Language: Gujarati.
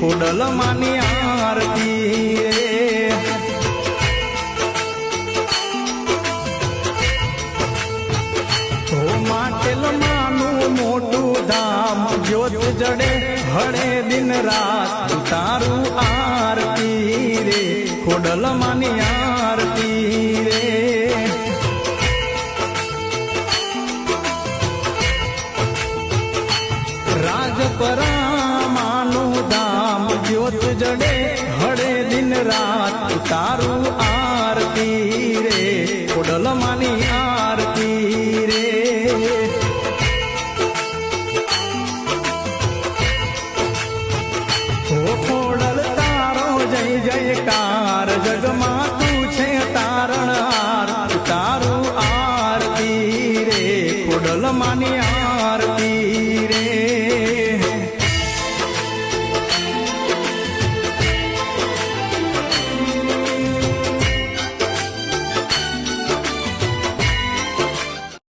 ખોડલ માની આરતી તો માટેલ મોટું ધામ, જ્યોત જડે હળે દિન રાત તારું આરતી રે. ખોડલ માની આરતી રે. રાજ ધામ જ્યોત જડે હળે દિન રાત તારું આરતી રે કોડલ માની આરતી રે. ઓ ખોડલ તારો જય જયકાર, જગમાં તું છે તારણહાર તારું આરતી રે ખોડલ માની આરતી રે.